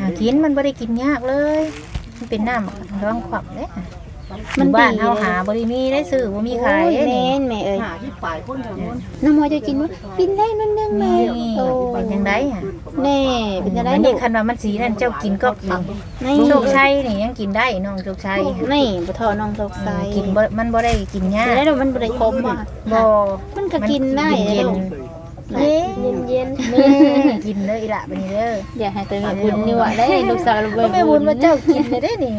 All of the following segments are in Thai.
หากินมันบ่ได้กินยากเลย มันเป็นน้ำร้องขวับเด้มันบ้านเฮาหาบ่ได้มีได้ซื้อบ่มีขายโอ้เด้แม่นี่นแม่เอ้ยหาที่ปลายคนแถวนู้นน้ำมอยจะกินว่ากินได้นั่นนึงแม่นี่โอ้เป็นจังไดอะแน่เป็นจะได้อันลูนี้กคันว่ามันสีนั่นเจ้ากินก็กินนี่โชคชัยนี่ยังกินได้น้องโชคชัยนี่บ่ทอน้องตกใสกินบ่มันบ่ได้กินยาจะกได้ลูกมันบ่ได้คมอะบ่มันก็กินได้เย็นลูกๆ เย็นเย็นนี่กินเด้ออีหละบัดนี้เด้อๆอย่าให้ตัวแม่บุญนี่ว่าได้ลูกสาวเราก็แม่บุญมาเจ้ากินได้เด้นี่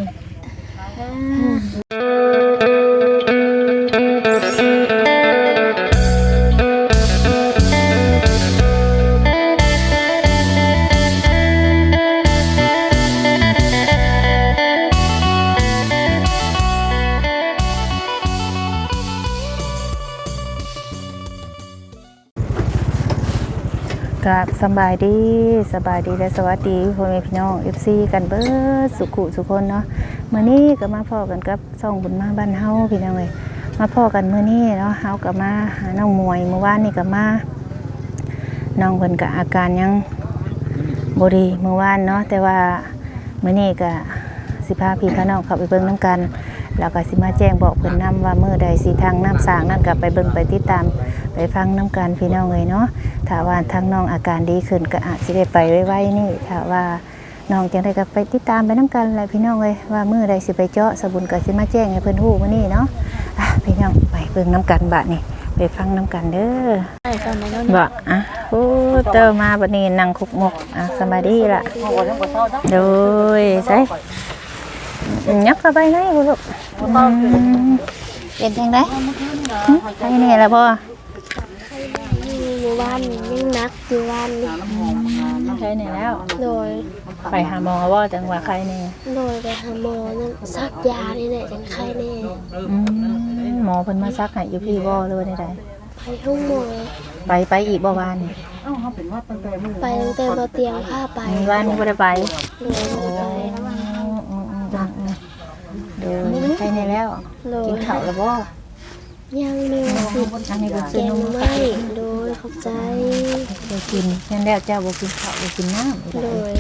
ับสบายดีสบายดีและสวัสดีพ่อแม่พี่น้อง FC กันเบิดสุขุสุคนเนาะเมื้อนี้ก็มาพ่อกันกับช่องบุญมาบ้านเฮาพี่น้องเอ้ยมาพ่อกันเมื้อนี้เนาะเฮาก็มาหาน้องมวยเมื่อวานนี่ก็มาน้องเพิ่นก็อาการยังบดีเมื่อวานเนาะแต่ว่าเมื้อนี้ก็สิพาพี่พาน้องข้าไปเบิ่งนํกัน แล้วก็สิมาแจ้งบอกเพิ่นนํว่าเมื้อใดสิทางน้ำสางนั่นก็ไปเบิ่งไปติดตาม ฟังนํกันพี่น้องเอ้ยเนาะถ้าว่าทางน้องอาการดีขึ้นก็อาจสิได้ไปไวๆนี่ถ้าว่าน้องจังได้ก็ไปติดตามไปน้ำกันแหละพี่น้องเลยว่ามื้อใดสิไปเจาะสบุญก็สิมาแจ้งให้เพิ่นฮู้มื้อนี้เนาะอะพี่น้องไปเบิ่งน้ำกันบัดนี้ไปฟังน้ำกันเด้อใช่ตอนนั้นบ่อะโอ้เตอมาบัดนี้นั่งคุกมกอะสบายดีล่ะเอาไว้ทั้งหมดเท่านั้นโดยใส่ยักเข้าไปไหนบ่ลูกอืมเป็นจังได๋ให้นี่ล่ะพ่ออยู่ บ้านยังนักอยู่บ้านนี่ใช่นี่ยแล้ว โดยไปหาหมอว่าจังว่าใครเนี่ยโดยไปหาหมอนั่นซักยานี่แหละจังไข้แน่อืมหมอเพิ่นมาซักให้อยู่พี่บ่หรือว่าใดไปห้องหมอไปไปอีกบ่วานนี่เอ้าเขาเป็นว่าตั้งแต่มื้อไปตั้งแต่บ่เตียงผ้าไปวานนี้บ่ได้ไปโดยบ่ได้ไปเดี๋ยวใครในแล้วกินข้าวแล้วบ่ ยังมีสิอันนี้ก็แกซื้อนงมไม่โดยขอบใจ บ่กินนั่นแล้วเจ้าบ่กินข้าวบ่กินน้ำโดย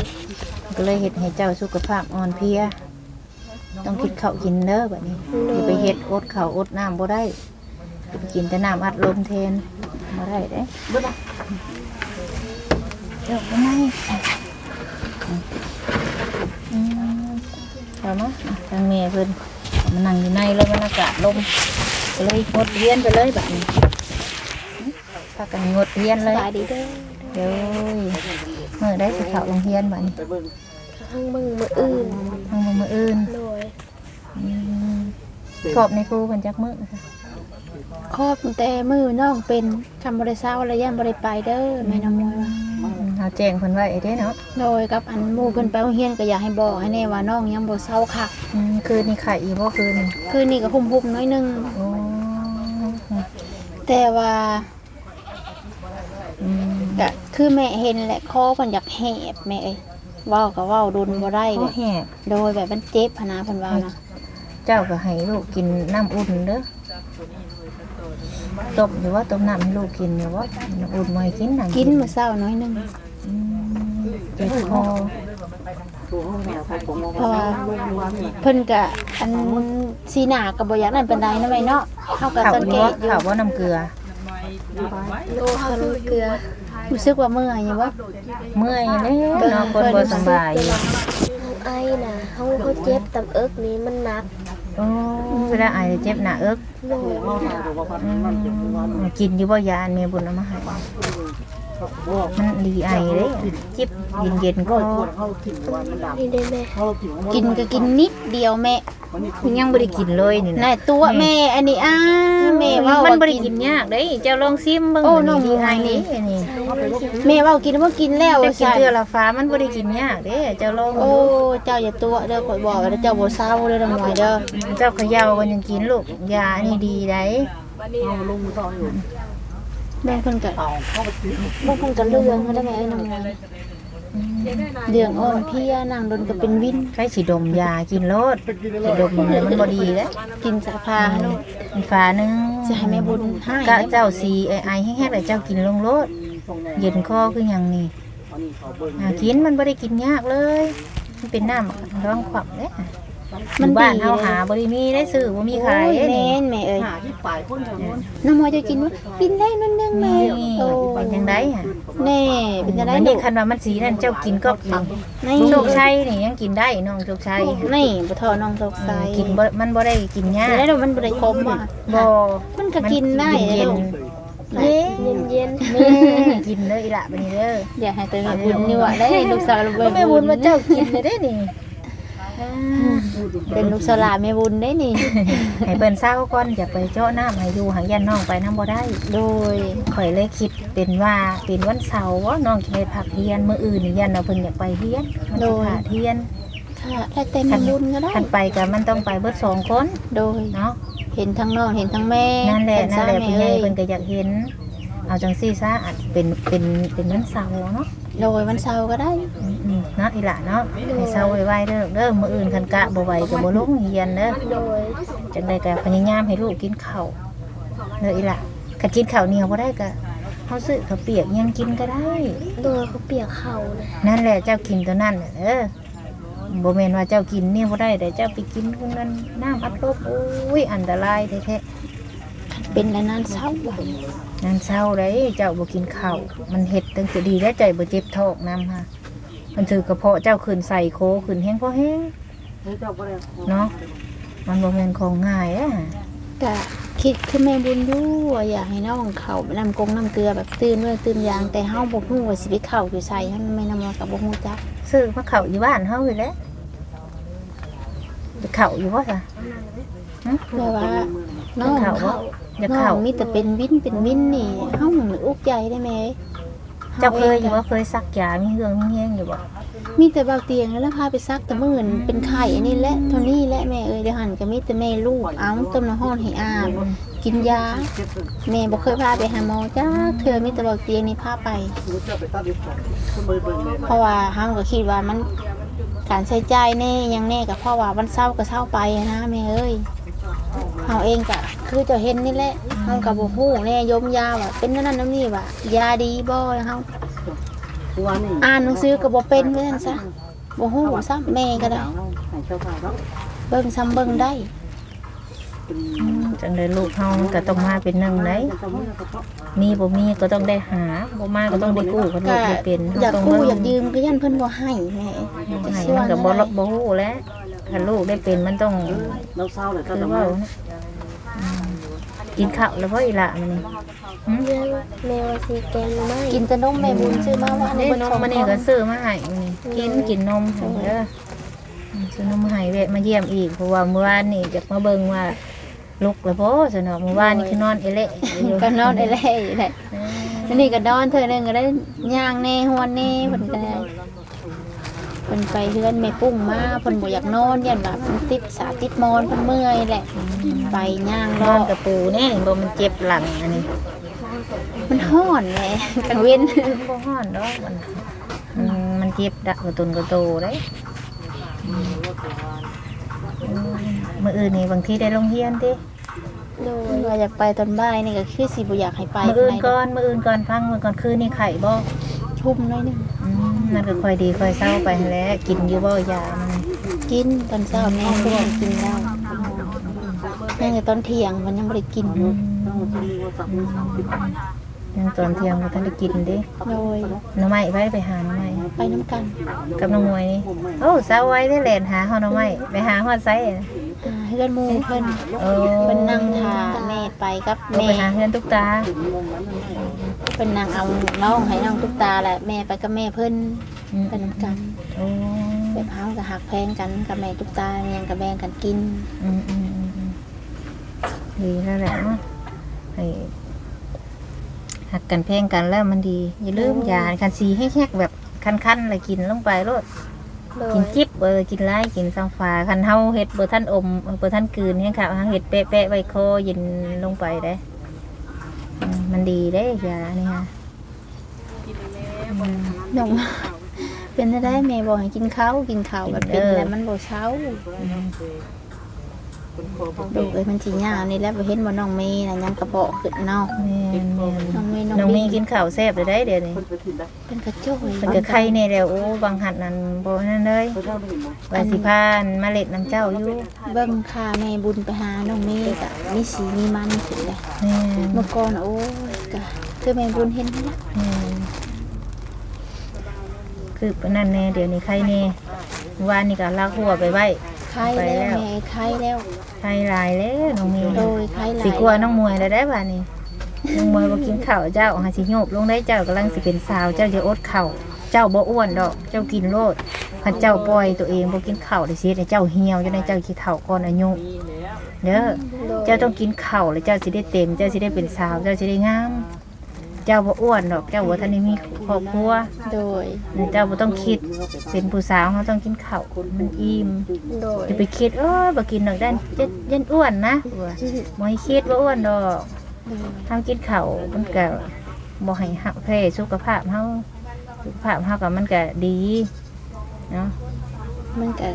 ก็เลยเฮ็ดให้เจ้าสุขภาพอ่อนเพลีย ต้องกินข้าวกินเด้อบัดนี้อย่าไปเฮ็ดอดข้าวอดน้ำบ่ได้อย่าไปกินแต่น้ำอัดลมแทนบ่ได้เด้เดี๋ยวไปไหนอืมเอามาทางแม่เพิ่นมานั่งอยู่ในเลยมันอากาศลม เลยงดเรียนไปเลยแบบนี้พากันงดเรียนสเลยบายดีเด้อเดี๋ยวเมื่อได้สิเข้าโรงเรียนบัดนี้ไปเบิ่งข้างเบิ่งมื้ออื่นทางมืออื่นโดยอืมขอบในครูเพิ่นจักมื้อค่ะครอบตั้งแต่มือน้องเป็นคำบริษัทระยะบริไปเด้อแม่น้องมวยว่าเฮาแจ้งเพิ่นไว้เด้เนาะโดยกับอันหมู่เพิ่นไปโรงเรียนก็อยากให้บอกให้แน่ว่าน้องยังบ่เศร้าคักอืมคืนนี้ไข่อีบ่คืนนี้คืนนี้ก็หุ่มๆน้อยหนึงโอ้ แต่ว่าอืมก็คือแม่เห็นแหละคอเพิ่นอยากแหบแม่เอ้ยเว้าก็เว้าดุนบ่ได้ข้อแหบโดยแบบมันเจ็บพะนะเพิ่นว่านะเจ้าก็ให้ลูกกินน้ำอุ่นเด้อต้มอยู่ว่าต้มน้ำให้ลูกกินอยู่ว่าน้ำอุ่นบ่ให้กินน้ำกินมื้อเช้าน้อยหนึงอืมเจ็บคอ เพราะว่าว่านี่เพิ่นก็อันสีหน้าก็บ่อยากนั่นปานใดนะแม่เนาะเฮาก็ข้าวสังเกบ่ตอยู่ข้าวบ่น้ำเกลือโลคันเกลือรู้สึกว่าเมื่อยอยู่บ่เมื่อยแล้วเนาะคนบ่สำบายอยู่น้องไอ้น่ะเฮาเขาเจ็บตำเอิกนี้มันหนักโอ้เวลาไอเจ็บหน้าเอิกโดยห้องแม่บอกว่ามันมันเก็บวันกินอยู่บ่ยาอันเมียบุญเอามาให้บ่ มันดีไอเด้จิบเย็นๆก็ก็ปวดเข้ากินวันมันดับนี่ได้แม่เข้ากินกินก็กินนิดเดียวแม่วันนี้ยังบ่ได้กินเลยนี่น่ะนะตัวแม่อันนี้อ้าแม่เว้ามันบ่ว่าได้กินยากเด้เจ้าลองซิมเบิ่งโอ้น้องดีไอนี่นี่นี่แม่เว้ากินบ่กินแล้วแต่กินใช่เทื่อละฟ้ามันบ่ได้กินยากเด้เจ้าลองโอ้ดูเจ้าอย่าตัวเด้อข่อยบอกแล้วเจ้าบ่เศร้าเด้อน้องหมวยเด้อเจ้าเขย่ากันยังกินลูกยานี่ดีได้ แม่เพิ่นก็เอาเข้าไปกินบ่เพิ่นก็เรื่องเขาได้แม่เอ้ยน้องหมวยเรื่องอ่อนเพลียนั่งดนก็เป็นวินใครสิดมยากินโลดสิดมแล้วมันบ่ดีเด้กินสาพาเนาะมันฟ้านึงจะให้แม่บุญให้กะเจ้าสีไอไอแห้งๆแล้วเจ้ากินลงโลดส่งแม่เย็นคอคือหยังนี่อันอันนี้เขาเบิ่งหากินมันบ่ได้กินยากเลย มันเป็นน้ำร้องขวับเด้ มันบ้านเฮาหาบ่ได้มีได้ซื้อบ่มีขายโอ้เด้แม่นี่นแม่เอ้ยหาที่ปลายคนแถวนู้นน้ำมอยจะกินว่ากินได้นั่นนึงแม่นี่โอ้เป็นจังได๋ฮะแน่เป็นจะได้อันลูนี้กคันว่ามันสีนั่นเจ้ากินก็กินนี่โชคชัยนี่ยังกินได้น้องโชคชัยนี่บ่ทอน้องตกใสกินบ่มันบ่ได้กินยากได้ดอกมันบ่ได้คมอะบ่มันก็กินได้เย็นลูกๆเย็นเย็นเย็นนี่กินเลยอีหละบัดนี้เด้ออยากให้ตัวแม่บุญนี่ว่าได้ลูกสาวลูกก็แม่บุญว่าเจ้ากินเลยได้นี่ เป็นลูกสาวหลานแม่บุญได้นี่ ให้เปิ้นเศร้าก่อนอย่าไปเจาะน้ำให้อยู่หางยันน้องไปน้ำบ่ได้โดยข่อยเลยคิดเป็นว่าเป็นวันเสาร์ว่าน้องจะไปพักเฮียนมื้ออื่นนี่ยันเอาเพิ่นอยากไปเฮียนมันสิขาดเฮียนค่ะได้เต็มแม่บุญก็ได้คันไปก็มันต้องไปเบิดสองคนโดยเนาะเห็นทั้งน้องเห็นทั้งแม่นั่นแหละเป็นั่นแหละสาพี่มีใหญ่เอ้ยเพิ่นก็อยากเห็น เอาจังซี่ซะอาจเป็นเป็นเป็นวันเสาร์เนาะโดยวันเสาร์ก็ได้อืม เนาะอีหล่ะเนาะให้เศร้าไว้ๆเด้อเด้อมื้ออื่นคันกะบ่ไหวก็บ่ลงเฮียนเด้อโดยจังไดก็พยายามให้ลูกกินข้าวเด้ออีหล่ะคันกินข้าวเหนียวบ่ได้ก็เฮาซื้อข้าวเปียกยังกินก็ได้โดยเขาเปียกเข่าเลยนั่นั่นแหละเจ้ากินตัวนั้นน่ะเด้อบ่แม่นว่าเจ้ากินเนี่ยบ่ได้แต่เจ้าไปกินคนนั้นน้ำอัดลมอุ้ยอันตรายแท้เป็นแล้วนั้นเศร้าว่ะๆนั่นเศร้าเลยเจ้าบ่กินข้าวมันเฮ็ดตั้งแต่ดีแล้วใจบ่เจ็บท้องนำฮะ มันถือกระเพาะเจ้าขึ้นใส่โคขึ้นแห้งพอแห้งเฮ้ยเจ้าบ่ได้เนาะมันบ่แม่นของง่ายอะก็คิดคือแม่บุญอยู่ว่าอยากให้น้องเขาน้ำกงน้ำเกลือแบบตื่นเมื่อตื่นยางแต่เฮาบ่ฮู้ว่าสิไปเข้าอยู่ใส่เฮาไม่นำมากับบ่ฮู้จักซื้อมาเข้าอยู่บ้านเฮาอยู่แล้วไปเข้าอยู่บ่ซะแปลว่าน้องเข้าบ่เขาอยากน้อเข้างมีแต่เป็นวินเป็นวินนี่เฮาอุกใจได้ไหม เจ้าเคยอยู่บ่เคยซักยามีเรื่องมีแห้งอยู่บ่มีแต่เบาเตียงแล้วพาไปซักแต่มื่นเป็นไข่อันนี้แหละเท่านี้แหละแม่เอ้ยเดี๋ยวหันก็มีแต่แม่ลูกเอาต้มน้ำห้อนให้อาบกินยาแม่บ่เคยพาไปหาหมอจ้าเธอมีแต่เบาเตียงนี่พาไปรู้เจ้าไปตัดดิบก่อนขึ้นไปเบิ่งเลยเพราะว่าเฮาก็คิดว่ามันการใช้จ่ายแน่หยังแน่ก็เพราะว่าวันเศร้าก็เศร้าไปนะแม่เอ้ย เฮาเองก็คือเจะเห็นนี่แหละเฮาก็บ่ฮู้แน่ยมยาว่าเป็นนั่นนั่นนนนี่ว่ายาดีบ่เฮาตัวนี้อ่านหนังสือก็บ่เป็นว่าซั่นซะบ่ฮู้ซ้ำแม่ก็ได้ให้เจ้าพาเนาะเบิ่งซ้ำเบิ่งได้เป็นอืมจังได๋ลูกเฮามันก็ต้องมาเป็นหนึ่งได้เจ้ามือเฉพาะมีบ่มีก็ต้องได้หาบ่มาก็ต้องได้กู้กันลูก็กได้เป็นอยากต้องกู้เบิ่งอยากยืมก็ยันเพิ่นบ่ให้แม่จะให้สิมัว่านก็แนบ่วใดบ่ฮู้แหล้ว ถ้าลูกได้เป็นมันต้องเราเศร้าเลยคืเจ้าอจะว่ามาอืมกินข้าวแล้วบ่อีหล่ะมันนี่หืมเรื่องแมวสีแกงไม่กินแต่นมแม่บุญซื้อมาว่าเด้เบิ่งนมของมันนี่ก็ซื้อมาให้มันนี่กินกินนมให้เด้ออืมซื้อนมมาให้แวะมาเยี่ยมอีกเพราะว่าเมื่อวานนี่จะมาเบิ่งว่าลุกแล้วบ่ซะเนาะเมื่อวานนี่คือนอนเอเละอยู่ก็นอนได้แล้วอยู่แหละอันนี้ก็นอนเธอนึงก็ได้ย่างแน่ฮวนแน่เพิ่นก็ได้ เพิ่นไปเฮือนแม่ปุ้งมาเพิ่นบ่อยากนอนยันว่าเพิ่นติดสาติดมอนเพิ่นเมื่อยแหละ ไปย่างนรออนกับปูแน่บ่มันเจ็บหลังอันนี้มันฮ้อนแหละกลางเว้นบ่ฮ้อนดอกมันมันมันเจ็บดักกระตุนกระโตได้อืมมื้ออื่นนี่บางทีได้ลงเรียนติโดยว่าอยากไปตอนบ่ายนี่ก็คือสิบ่อยากให้ไปมื้ออื่นก่อนมื้ออื่นก่อนพังมื้อก่อนคืนนี่ไข่บ่ชุ่มหน่อยหนึงอืม นั่นก็ค่อยดีค่อยเศร้าไปหั้นแหล้วกินอยู่บ่ยามันกินตอนเช้าแม่ก็ยังกินแล้วแม่แต่ตอนเที่ยงมันยังบ่ได้กินอืมต้องมีว่าสับยังตอนเที่ยงบ่ทันได้กินเด้โดยหน่อไม้ไว้ไปหาหน่อไม้ไปน้ำกันกับน้องมวยนี่โอ้เศร้าไว้ได้แล่นหาฮอดหน่อไม้ไปหาฮอดไสอะอ่าเฮือนหมู่เพิ่นโอ้เพิ่นนั่งทาแม่ไปกับเอาแม่ไปหาเฮือนตุ๊กตาเพิ่นนั่งเอาน้องให้น้องตุ๊กตาแหละแม่ไปกับแม่เพิ่นอืมไปน้ำกันโอ้ไปพร้าวกับหักแพงกันกับแม่ตุ๊กตาเมียงกับแบ่งกันกินอืมอืมอืมอืมดีแล้วแหละเนาะให้หักกันเพลงกันแล้วมันดี อย่าลืมยาคันสีแห้งๆแบบคันๆเลยกินลงไปโลดโดยกินจิ๊บเออกินไล่กินซังฟ้าคันเฮาเฮ็ดบ่ทันอมเออบ่ทันกลืนแห้งค่ะเฮาเฮ็ดแปะๆไว้คอเย็นลงไปได้อื มมันดีได้ยานี่ค่ะอืมน้องเป็นได้แม่บอกให้กินข้าวกินข้าวแบบเป็นเออแล้วมันบ่เช้า อืมดูเอ้ยมันสิยาวนี่แหล้วบ่เห็นบ่น้องเมย์น่ะยังกระเบาะขึ้นเนาะแม่นแม่นน้องเมย์น้น้อองงมีมีกินข้าวแซ่บได้ได้เดี๋ยวนี้คนไปถิ่นได้เป็นกระจุยมันก็ไข่แน่แล้วโอ้บางหัดนั้นบ่นั่นเลยเขาเจ้าไม่เห็นมั้งว่าสิพานมาเล็ดน้ำเจ้าอยู่เบิ่งค่าแม่บุญไปหาน้องเมย์ก็มีสีมีมันขึ้นเลยแม่นเมื่อก่อนน่ะโอ้ยก็คือแม่บุญเห็นนี่ละแม่นคือปานนั่นแน่เดี๋ยวนี้ไข่แน่วานนี่ก็ลากหัวไปไว้ ไข่แล้วแม่ไข่แล้วไข่หลายแล้วน้องมีโดยไข่หลายสิกลัวน้องมวยแล้วได้ป่ะนี่น้องมวยบ่กินข้าวเจ้าหาสิโยบลงได้เจ้ากำลังสิเป็นสาวเจ้าจะอดข้าวเจ้าบ่อ้วนดอก เจ้ากินโลดคันเจ้าปล่อยตัวเองบ่กินข้าวได้สิให้เจ้าเหี่ยวจนได้เจ้าสิเฒ่าก่อนอายุเด้อเจ้าต้องกินข้าวแล้วเจ้าสิได้เต็ม เจ้าสิได้เป็นสาว เจ้าสิได้งาม เจ้าบ่อ้วนดอก เจ้าบ่ทันได้มีครอบครัวโดย เจ้าบ่ต้องคิด เป็นผู้สาวเฮาต้องกินข้าวมันอิ่มโดยจะไปคิดเออบ่กินดอกด้านจะยันอ้วนนะว่าบ่ให้คิดว่าอ้วนดอกทำกินข้าวมันก็บ่ให้หักแพ้สุขภาพเฮาสุขภาพเฮาก็มันก็ดีเนาะ มันก็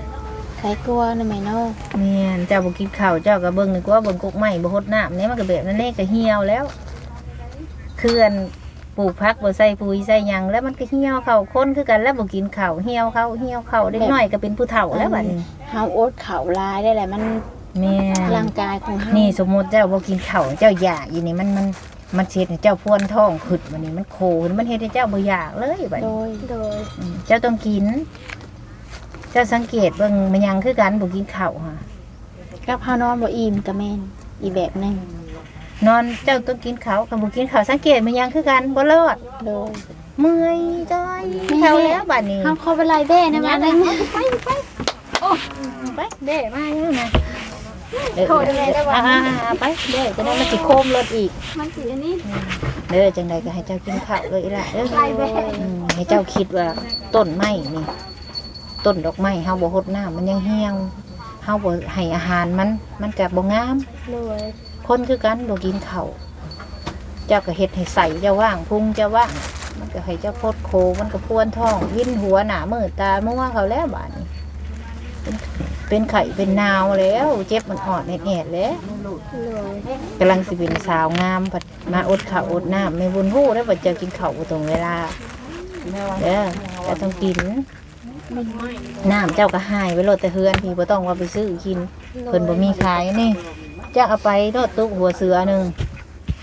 ไข่กลัวนะแม่เนาะแม่นเจ้าบ่กินข้าวเจ้าก็เบิ่งดีกว่าเบิ่งกกไม้บ่ฮดน้ำเนี่ยมันก็แบบนั้นแน่ก็เหี่ยวแล้ว เคลื่อนปลูกผักบ่ใส่ปุ๋ยใส่หยังแล้วมันก็เหี่ยวเข้าคนคือกันแล้วบ่กินข้าวเหี่ยวเข้าเหี่ยวเข้าเด็กน้อยก็เป็นผู้เฒ่าแล้วบัดนี้เฮาอดข้าวหลายได้แหละมันแม่นร่างกายของเฮานี่สมมติเจ้าบ่กินข้าวเจ้าอยากอีนี่มันมันมันเช็ดให้เจ้าพวนท้องขึ้นวันนี้มันโคขึ้นมันเฮ็ดให้เจ้าบ่อยากเลยบัดโดนี้ยโดยอืมเจ้าต้องกิน เจ้าสังเกตเบิ่งมันยังคือกันบ่กินข้าวค่ะกับเฮานอนบ่อิ่มก็แม่นอีกแบบหนึง นอนเจ้าต้องกินข้าวคันบ่กินข้าวสังเกตมันยังคือกันบ่รอดโดยเมื่อยจ้อยเท่าแล้วบัดนี้เฮาเข้าไปไล่แบ้นะมาได้ไหมไปเด้มาอยู่นะโทษยังไงได้วะอ่าๆๆไปเด้จะได้มันสิโคมรถอีก มันสิอันนี้ เด้อจังใดก็ให้เจ้ากินข้าวเลยล่ะเด้อไล่แบ้อืมให้เจ้าคิดว่าต้นไม้นี่ต้นดอกไม้เฮาบ่รดน้ำมันยังเหี่ยวเฮาบ่ให้อาหารมันมันก็บ่งาม โดย คนคือกันบ่กินเข้าเจ้าก็เฮ็ดให้ใส่เจ้าว่างพุงเจ้าว่าง มันก็ให้เจ้าโคตรโค มันก็พวนท้องวินหัวหนามืดตาเมัวเขาแล้วบานี้เป็นไข้เป็นนาวแล้ว เจ็บมันอ่อนแอดๆแล้วโดยกำลังสิเป็นสาวงามมาอดข้าวอดน้ำไม่บุญหู้แล้วบัดเจอกินข้าวบ่ตรงเวลาเด้อจะต้องกินน้ำเจ้าก็หายไว้โลดแต่เฮือนพี่บ่ต้องว่าไปซื้อกินเพิ่นบ่มีขายนี่ จ้าเอาไปโลดตุกหัวเสือหนึง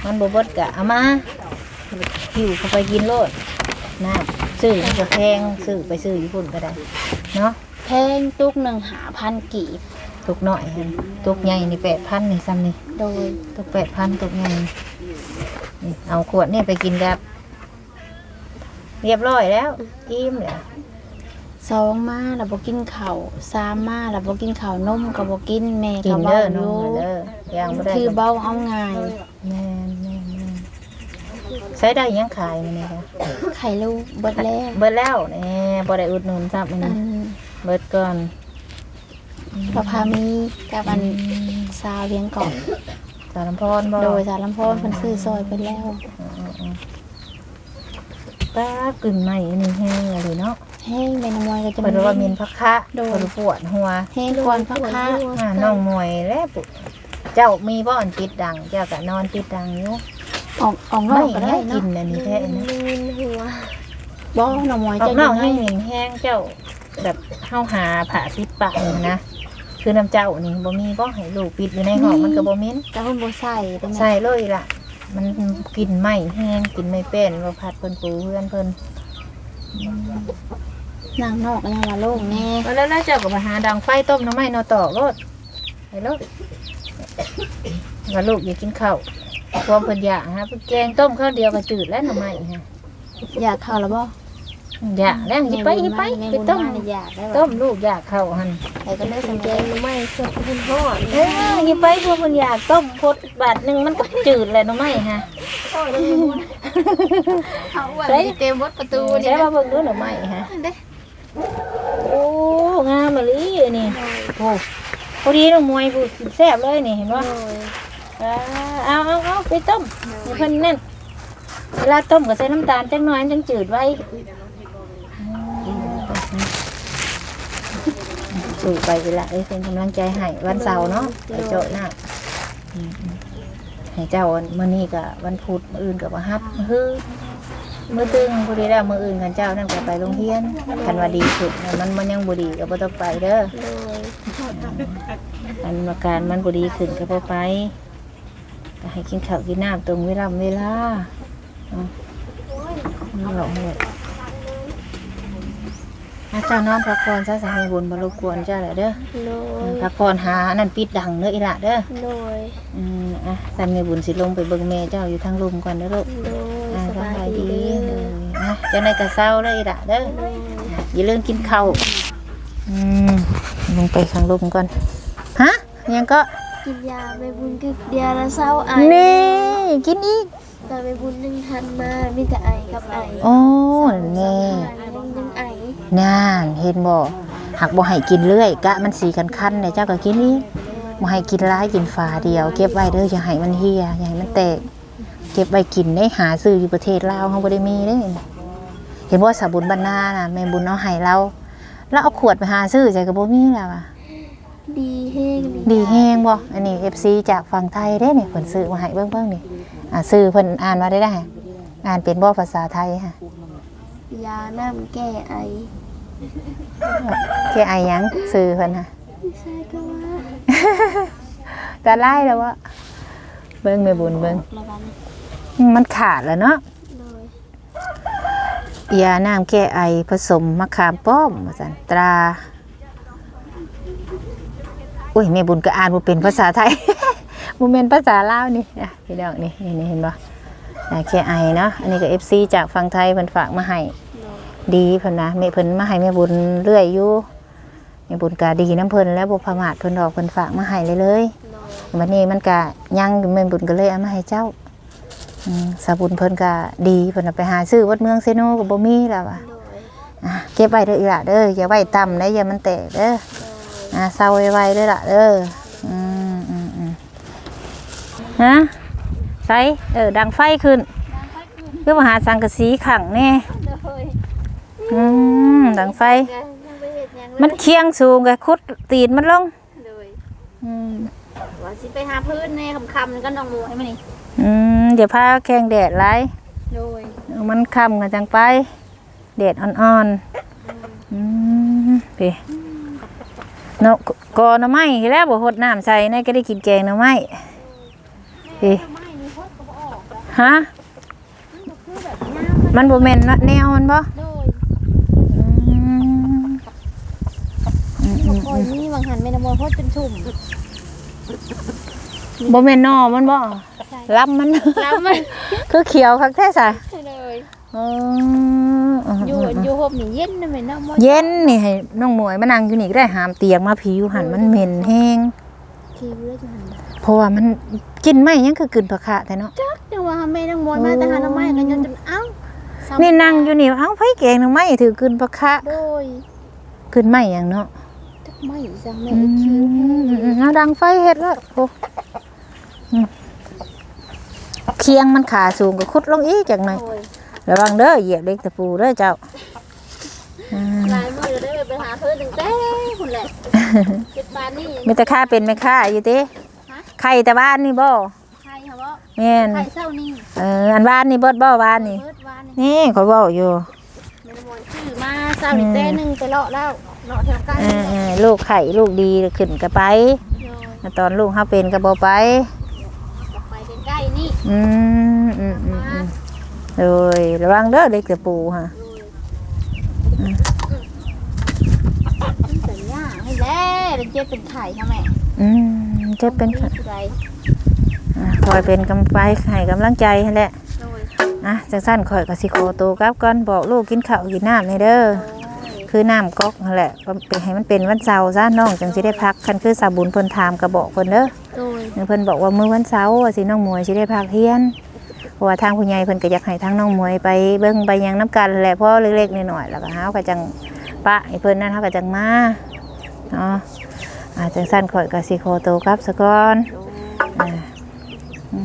มันบ่เบิดก็เอามาหิวเข้าไปกินโลดน้ำซื้อมันก็แพงซื้อไปซื้อญี่ปุ่นก็ได้เนาะแพงตุกหนึ่งหาพันกีบตุกน้อยหั่นตุกใหญ่นี่8,000นี่ซ้ำนี่โดยตกแปดพันตกไงนี่เอาขวดนี่ไปกินกับเรียบร้อยแล้วอิ่มแล้วสองมาแล้วบ่กินข้าวสามมาแล้วบ่กินข้าวนมก็บ่กินแม่กิก็นเว้าเด้ออน้องยู่เด้อ ย่างไม่ได้คือเบาเอาง่ายแม่นแม่นแม่นใช้ได้ยังขายมันนี่ค่ะไข่ลูกเบิดแล้วเบิดแล้วแนี่บ่ได้อุดหนุนซับมันอันี่นเบิดก่อนประพามีกับอันสาวเลี้ยงก่อนสารพรบ่โดยสารลำพอนเพิ่นซื้อซอยไปแล้วป้ากลิ่นใหม่อันนี้แห้งอะไรเนาะแห้งแม่น้ำมวยก็จะ เพิ่นว่ามินพักคะโดย เพิ่นปวดหัว แห้งก่อนพักค้าอ่าน้องมวยแล้วปุ๊ เจ้ามีบ่อนติดดัง เจ้าก็นอนติดดังอยู่ออกออกนอไม่กก็ได้ให้กิเนาะนอันนี้แท้นะมีหัวบ่น้ำมวยออจะกนอกให้ให้เห็นแห้งเจ้าแบบเข้าหาผ่าซิดปากนี่นะคือน้ำเจ้านี่บ่มีบ่ให้ลูกปิดอยู่ในห้องมันก็บ่เหม็น แต่เพิ่นบ่ใส่ได้ไหมใส่เลยล่ะ มันกินไหม้แห้งกินไม่เป็นว่าพัดเพิ่นปูเพื่อนเพิ่นนางนอกก็ยังว่าโล่งแน่เอาแล้วแล้วเจ้าก็มาหาดังไฟต้มหน้ำไม้นอตอกโลดไปโลด ว่าลูกอย่ากินข้าวความเพิ่นอยากฮะเพิ่นแกงต้มข้าวเดียวก็จืดแล้วหน้ำไม้ฮะอยากเข้าแล้วบ่อยากแล้วหยิบไปหยิบไปแม่ไปบุญต้มมาเนี่ยอยากได้ต้บ่มลูกอยากเข้าหันไปก็ได้สังเกแกตงไม่สดคุณพ่อเอ้ยหยิบไปพวกมันอยากต้มพดบาทหนึ่งมันก็จืดเลยหน้องไม้ฮะเอาไว้เต็มวัดประตูใช้มาเบิ่งดูหน่อไม้ฮะเด้โอ้งามมาลีอันนี่โอ้ พอดีน้องมวยพูดแซ่บเลยนี่เห็นว่าเอาเอาเอาไปต้มให้เพิ่นนั่นเวลาต้มก็ใส่น้ำตาลจังน้อยจังจืดไว้สู้ๆไปอีละเอ้ยเป็นกำลังใจให้วันเสาร์เนาะไปเจาะหน้าอืมๆให้เจ้าวันมื้อนี้ก็วันพุธมื้ออื่นก็บ่ฮับมื้อฮื้อ มื้อตึงพอดีแล้วมื้ออื่นกันเจ้านั่นก็ไปโรงเรียนคันว่าดีขึ้นแล้วมันมันยังบ่ดีก็บ่ต้องไปเด้อโดยอันอาการมันบ่ดีขึ้นก็บ่ไปก็ให้กินข้าวกินน้ำตรงเวลาเวลาเนาะนี่หรอกเลยอาจารย์นอนพักผ่อนซะสามีบุญบ่รบกวนจ้าแหละเด้อโดยพักผ่อนหาอันนั่นปิดดังเด้ออีหละเด้อโดยอืมอะสามีบุญสิลงไปเบิ่งแม่เจ้าอยู่ทางลุมก่อนเด้อลูกโดยอ่าสสบายบายดี จังได๋ก็เศร้าเด้ออีหละเด้ออะอย่าลืมกินข้าวอืมลงไปข้างลุมก่อนฮะยังก็กินยาไปบุญกึกเดียวแล้วเศร้าไอนี่กินอีกตอนไปบุญหนึ่งทันมามีแต่ไอกับไอโอ้แน่ยังยังไอนานเห็นบ่หักบ่ให้กินเรื่อยกะมันสีกันคันเนี่ยเจ้าก็กินอีกบ่ให้กินร้ายกินฝาเดียว เก็บไว้เด้ออย่าให้มันเหี่ยอย่าให้มันแตก เก็บไว้กินได้หาซื้ออยู่ประเทศลาวเฮาบ่ได้มีเด้ เห็นบ่สาบุญบรรณาน่ะแม่บุญเอาให้เราแล้วเอาขวดไปหาซื้อใจก็บ่มีแล้วอะดีแห้งดีแฮงบ่อันนี้ FC จากฝั่งไทยเด้นี่เพิ่นซื้อมาให้เบิ่งๆนี่อ่าซื้อเพิ่นอ่านว่าได้ได้อ่านเป็นบ่ภาษาไทยฮะยาน้ำแก้ไอแกไอหยังซื้อเพิ่นฮะไม่ใช่ก็ว่าตาไล่แล้ววะเบิ้งไม่บุญเบิ้งระวังมันขาดแล้วเนาะโด ยาน้ำแก้ไอผสมมะขามป้อมว่าสันตราอุ้ยแม่บุญก็อ่านบ่เป็นภาษาไทยบ่แม่นภาษาลาวนี่พี่น้องนี่นี่นี่เห็นบ่ยาแก้ไอเนาะอันนี้ก็ FC จากฝั่งไทยเพิ่นฝากมาให้ดีเพิ่นนะแม่เพิ่นมาให้แม่บุญเรื่อยอยู่แม่บุญก็ดีน้ำเพิ่นแล้วบ่ประมาทเพิ่นดอกเพิ่นฝากมาให้เลยเลยวันนี้มันก็ยังแม่บุญก็เลยเอามาให้เจ้า สาบุญเพิ่นก็ดีเพิ่นเอาไปหาซื้อวัดเมืองเซโนก็บ่มีแล้วอะโดยอะเก็บไว้เด้ออีหล่ะเด้ออย่าไว้ต่ำนะอย่ามันแตกเด้อโดยอะเซาไว้ๆเด้อล่ะเด้ออืมอืมอืมฮะใส่เออดังไฟขึ้นคือมาหาสังกะสีขังแน่โดยอืมดังไฟ ยังไม่เห็นยังมันเคียงสูงก็คุดตีนมันลงโดยอืมว่าสิไปหาพื้นแน่คำๆก็น้องหมูให้มันนี่ อืมเดี๋ยวพาแข้งแดดไล่โดยมันค่ำกันจังไปแดดอ่อนๆอืมไปเนาะกอหน่อไม้ที่แล้วบ่หดน้ำใส่ในก็ได้กินแกงหน่อไม้ไปฮะมันบ่แม่นแนวมันบ่โดยอืมอืมอืมโอ้ยนี่บางหันแม่นำมโคตรเป็นชุ่ม บ่แม่นนอมันบ่รับมัน แล้วมันคือเขียวคักแท้ซะเลยอ๋ออืมอยู่อืมอยู่ห่มนี่เย็นนะแม่เนาะบ่เย็นนี่ให้น้องหมวยมานั่งอยู่นี่ก็ได้หามเตียงมาผิวหันมันเหม็นแห้งคิวเลยจังหันเพราะว่ามันกินไม่ยังคือกลืนผักขะแต่เนาะจักจังว่าแม่นางมวยมาแต่หาน้ำไม้กันจนจนเอ้านี่นั่งอยู่นี่เอ้าไผแกงหน่อไม้ถือกลืนผักขะโดยกลืนไม่หยังเนาะจักไม่จังแม่อืมคิวอืมเอาดังไฟเฮ็ดแล้วโอ้อืม เคียงมันขาสูงก็คุดลงอีกจังหน่อยโอ้ยระวังเด้อเหยียบเล็กตะปูเด้อเจ้าอืมหลายมื้อได้ไปหาเพิ่นตั้งแต่พุ่นแหละเจ็ดบานนี่มีแต่ค่าเป็นไม่ค่าอยู่ติฮะไข่แต่บ้านนี่บ่ใครค่ะบ่แม่นใครเศร้านี่เอออันบ้านนี่เบิดบ่บ้านนี่เบิดวานนี่นี่เขาบอกอยู่แม่นางมวยซื้อมาเศร้านี่แต่หนึงไปเลาะแล้วเลาะแถวใกล้เอนี่อแหเอละอลูกไข่ลูกดีขึ้นก็ไปโดยตอนลูกเขาเป็นก็บ่ไปไปใกล้ๆนี่ อืมอืมอืมอืมเลยระวังเด้อเด็กตะปูฮะมันสัญญาให้แล้วเป็นเจ็บเป็นไข่ค่ะแม่อืมเจะเป็นผู้ใดอะคอยเป็นกำไปให้กำลังใจให้แหละโดยอะจังสั้นคอยกับสิโคโตวกลับก่อนบอกลูกกินข้าวกินน้ำในเด้อ คือน้ำก๊อกนั่นแหละเป็นให้มันเป็นวันเสาร์ซะน้องจังสิได้พักคันคือสาบุญเพิ่นถามก็บอกเพิ่นเด้อโดย เพิ่นบอกว่ามื้อวันเสาร์สิน้องมวยสิได้พักเฮียนเพราะว่าทางผู้ใหญ่เพิ่นก็อยากให้ทางน้องมวยไปเบิ่งไปยังน้ำกันแหละเพราะเล็กๆน้อยๆแล้วก็เฮาก็จังปะให้เพิ่นนั่นเฮาก็จังมาเนาะอาจังสั้นข่อยก็สิขอตัวกลับซะก่อนอ่าอื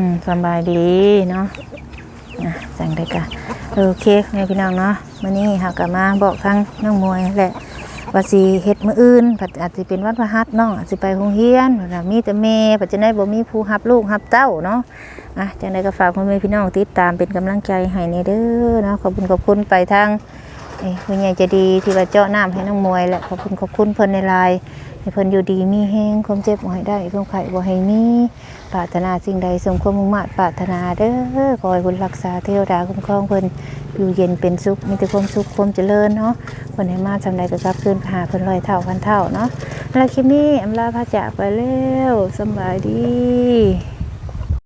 มสบายดีเนาะอะจังได้กะโอเคแม่พี่น้องเนาะมื้อนี้เฮาก็มาบอกทางน้องมวยแหละ ว่าสิเฮ็ดมื้ออื่นผัดอาจสิเป็นวันพฤหัสน้องอาจสิไปโรงเรียนว่าน่ะมีแต่แม่ปัจจัยบ่มีผู้รับลูกรับเต้าเนาะอะจังไดก็ฝากพ่อแม่พี่น้องติดตามเป็นกำลังใจให้ในเด้อเนาะขอบคุณขอบคุณไปทาง เอ้ยคุณยายจะดีที่ว่าเจาะน้ำให้น้องมวยแหละขอบคุณขอบคุณเพิ่นในลน์ให้เพิ่นอยู่ดีมีแฮงความเจ็บบ่ให้ได้ความไข้บ่ให้มีปรารถนาสิ่งใดสมความมุ่งมั่ปรารถนาเด้อขอให้บุญรักษาเทวดาคุ้มครองเพิ่นอยู่เย็นเป็นสุขมีแต่ความสุขความเจริญเนาะคนให้มาจำใดก็กลับคืนหาเพิ่นลอยเท่าพันเท่าเนาะแล้วคลิปนี้อำลาพระจากไปแล้วสบายดี